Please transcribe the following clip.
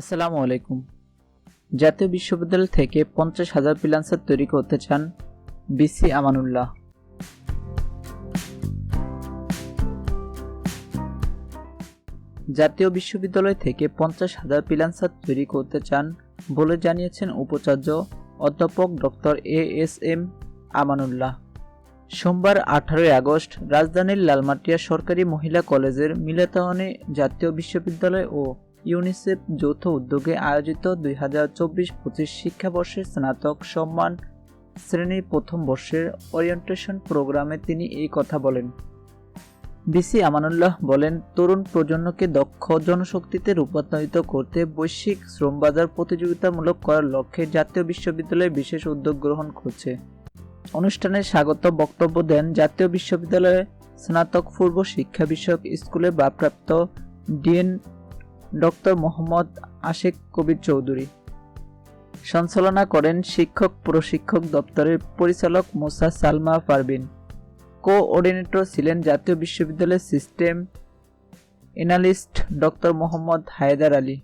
আসসালামু আলাইকুম। জাতীয় বিশ্ববিদ্যালয় থেকে পঞ্চাশ হাজার ফ্রিল্যান্সার তৈরি করতে চান বিসি আমানুল্লাহ। জাতীয় বিশ্ববিদ্যালয় থেকে পঞ্চাশ হাজার ফ্রিল্যান্সার তৈরি করতে চান বলে জানিয়েছেন উপাচার্য অধ্যাপক doctor A S M Amanullah. সোমবার আঠারোই আগস্ট রাজধানীর লালমাটিয়া সরকারি মহিলা কলেজের মিলাতাওয়ানে জাতীয় বিশ্ববিদ্যালয় ও ইউনিসেফ যৌথ উদ্যোগে আয়োজিত দুই হাজার চব্বিশ পঁচিশ শিক্ষাবর্ষের স্নাতক সম্মান শ্রেণির প্রথম বর্ষের ওরিয়েন্টেশন প্রোগ্রামে তিনি এই কথা বলেন। বিসি আমানুল্লাহ বলেন, তরুণ প্রজন্মকে দক্ষ জনশক্তিতে রূপান্তরিত করতে বৈশ্বিক শ্রমবাজার প্রতিযোগিতামূলক করার লক্ষ্যে জাতীয় বিশ্ববিদ্যালয় বিশেষ উদ্যোগ গ্রহণ করছে। অনুষ্ঠানে স্বাগত বক্তব্য দেন জাতীয় বিশ্ববিদ্যালয়ে স্নাতক পূর্ব শিক্ষা বিষয়ক স্কুলে ভারপ্রাপ্ত ডিএন ডক্টর মোহাম্মদ আশেক কবির চৌধুরী। সঞ্চালনা করেন শিক্ষক প্রশিক্ষক দপ্তরের পরিচালক মোসা সালমা পারভিন। কোঅর্ডিনেটর ছিলেন জাতীয় বিশ্ববিদ্যালয়ের system analyst doctor Mohammad Haider Ali.